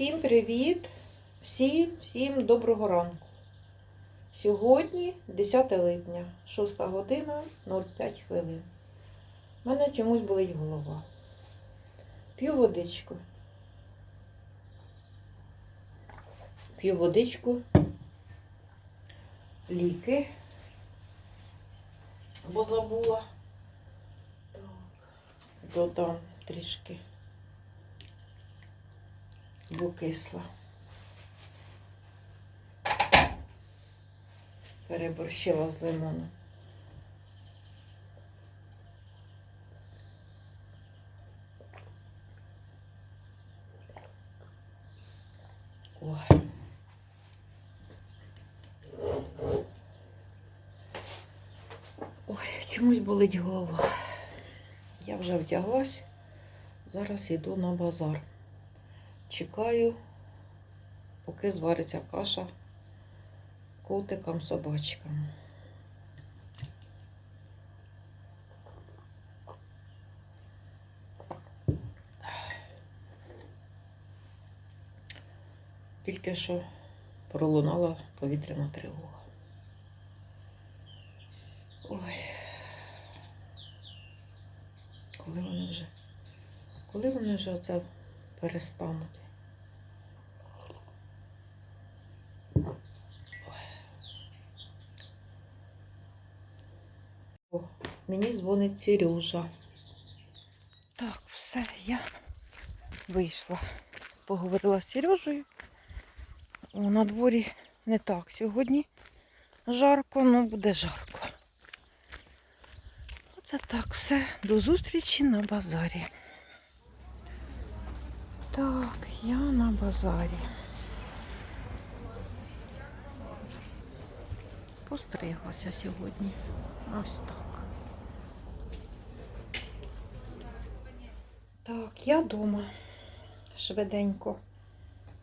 Всім привіт! Всім, всім доброго ранку. Сьогодні 10 липня, 6 година 05 хвилин. У мене чомусь болить голова. П'ю водичку. П'ю водичку, ліки, бо забула. Так, додам трішки. Бо кисла. Переборщила з лимоном. Ой, чомусь болить голова. Я вже вдяглась. Зараз йду на базар. Чекаю, поки звариться каша котикам, собачкам. Тільки що пролунала повітряна тривога. Ой. Коли вони вже, коли вони вже це перестануть? О, мені дзвонить Сережа. Так, все, я вийшла. Поговорила з Сережею. На дворі не так сьогодні жарко, ну буде жарко. Оце так, все. До зустрічі на базарі. Так, я на базарі. Постриглася сьогодні. Ось так. Так, я вдома. Швиденько.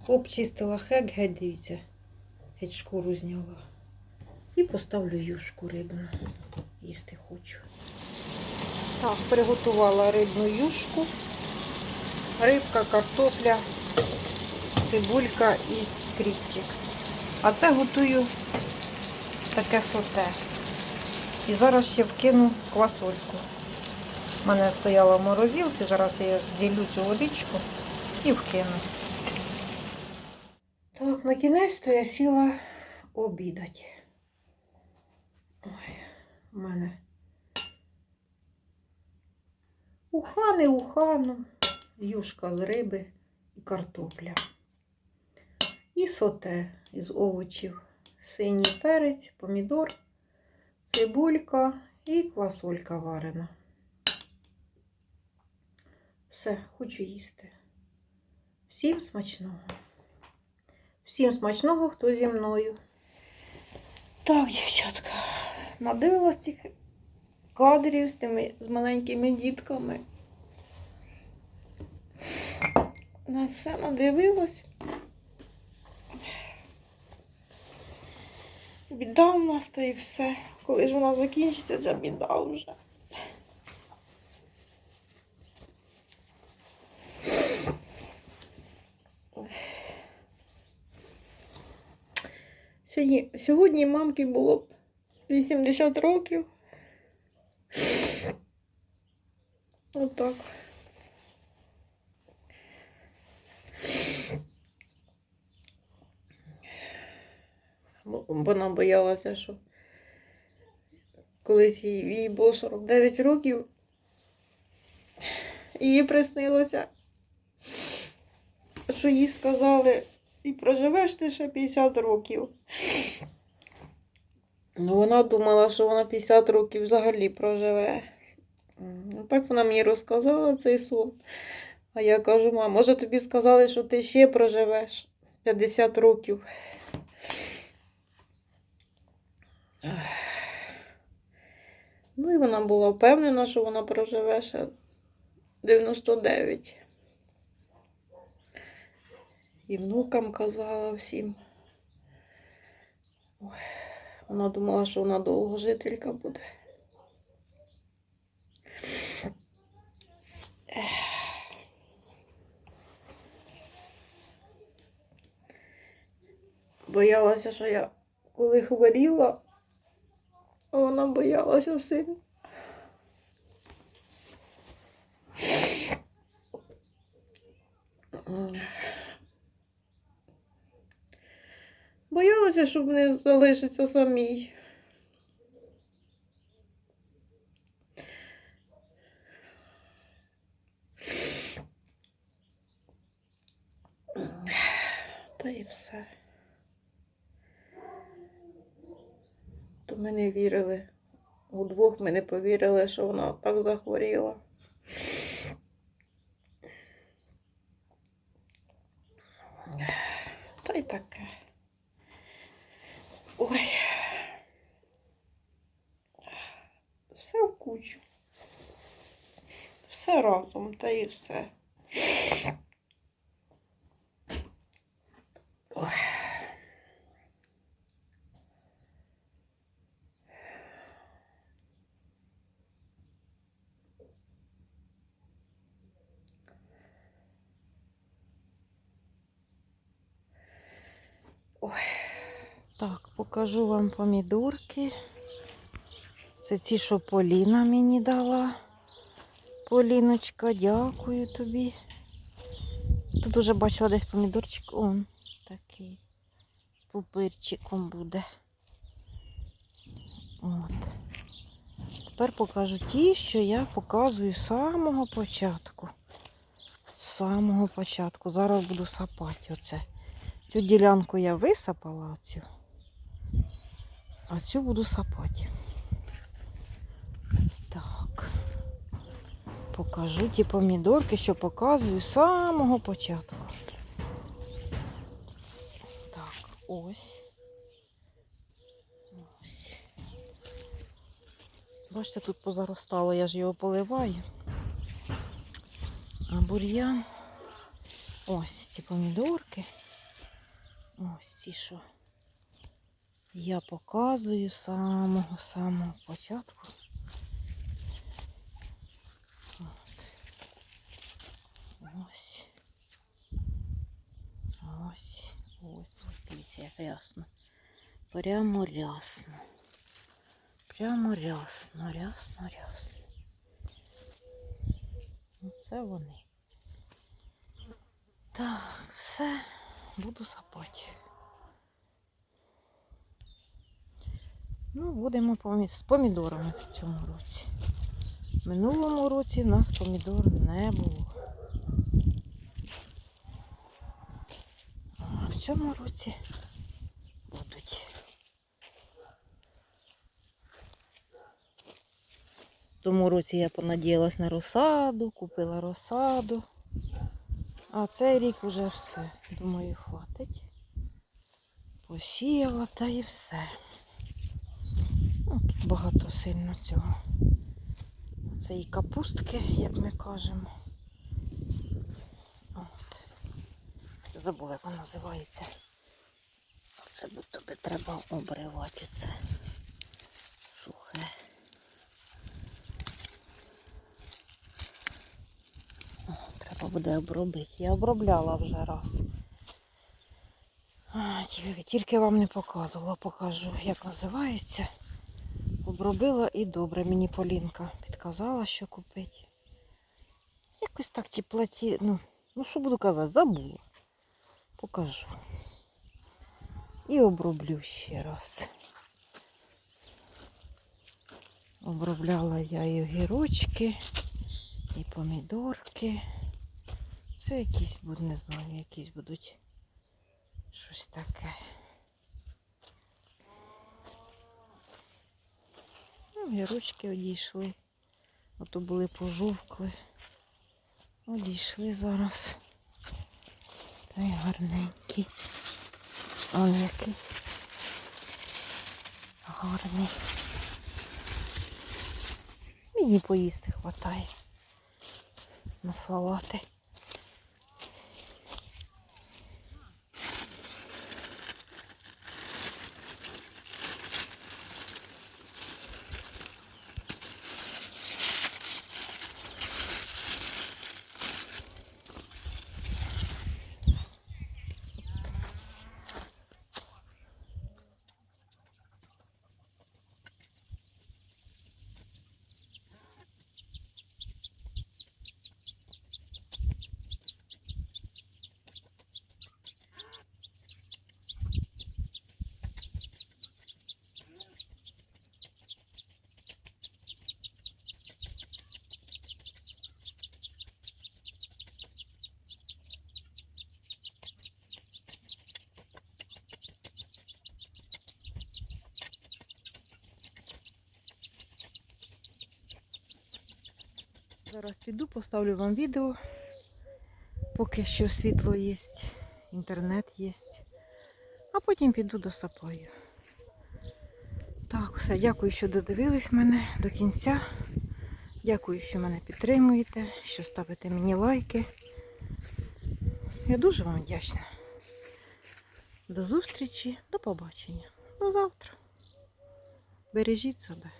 Обчистила хек, геть дивіться. Геть шкуру зняла. І поставлю юшку рибну. Їсти хочу. Так, приготувала рибну юшку. Рибка, картопля, цибулька і кріпчик. А це готую таке соте. І зараз ще вкину квасольку. У мене стояла в морозилці, зараз я ділю цю водичку і вкину. Так, на кінець то я сіла обідати. Ой, у мене уха не уха, ну, юшка з риби і картопля. І соте із овочів. Синій перець, помідор, цибулька і квасолька варена. Все, хочу їсти. Всім смачного. Всім смачного, хто зі мною. Так, дівчатка, надивилась цих кадрів з тими з маленькими дітками. На все надивилась. Біда в нас та і все. Коли ж вона закінчиться, ця біда вже. Сьогодні, сьогодні мамки було б 80 років. Отак. Вона боялася, що колись їй, їй було 49 років, їй приснилося, що їй сказали, і проживеш ти ще 50 років. Ну, вона думала, що вона 50 років взагалі проживе. Ну, так вона мені розказала цей сон. А я кажу, мам, може тобі сказали, що ти ще проживеш 50 років. Ну і вона була впевнена, що вона проживе ще 99. І внукам казала всім. Ой, вона думала, що вона довгожителька буде. Боялася, що я коли хворіла, вона боялася сильно. Боялася, щоб не залишиться самій. Та і все. То ми не вірили. Удвох ми не повірили, що вона так захворіла. Та й таке. Ой. Все в кучу. Все разом, та і все. Ой. Так, покажу вам помідорки. Це ті, що Поліна мені дала. Поліночка, дякую тобі. Тут уже бачила десь помідорчик. Он такий. З пупирчиком буде. От. Тепер покажу ті, що я показую з самого початку. З самого початку. Зараз буду сапати оце. Цю ділянку я висапала оцю, а цю буду сапати. Так. Покажу ті помідорки, що показую з самого початку. Так, ось. Ось. Бачите, тут позаростало, я ж його поливаю. А бур'ян. Ось ці помідорки. Ось ці що я показую з самого-самого початку. От. Ось. Ось. Ось. Ось дивіться, як рясно. Прямо рясно. Прямо рясно, рясно, рясно. Оце вони. Так, все буду сапати. Ну, будемо з помідорами в цьому році. В минулому році в нас помідор не було. А в цьому році будуть. В році я понадіялась на розсаду, купила розсаду. А цей рік уже все. Думаю, хватить. Посіяла та і все. Ну, тут багато сильно цього. Це і капустки, як ми кажемо. От. Забула, як вона називається. Це до тобі треба обривати це сухе. О, Треба буде обробити. Я обробляла вже раз. Тільки вам не показувала, покажу, як називається. Обробила і добре. Мені Полінка підказала, що купити. Якось так теплоті, ну, ну що буду казати, забула. Покажу. І оброблю ще раз. Обробляла я і огірочки, і помідорки. Це якісь будуть, не знаю, якісь будуть щось таке. Ну, Огірочки одійшли. Ото були пожовкли. Одійшли зараз. Та й гарненькі. Он який. Гарний. Мені поїсти хватає. На салати. Зараз піду, поставлю вам відео. Поки що світло є, інтернет є. А потім піду досапаю. Так, все, дякую, що додивились мене до кінця. Дякую, що мене підтримуєте, що ставите мені лайки. Я дуже вам вдячна. До зустрічі, до побачення. До завтра. Бережіть себе.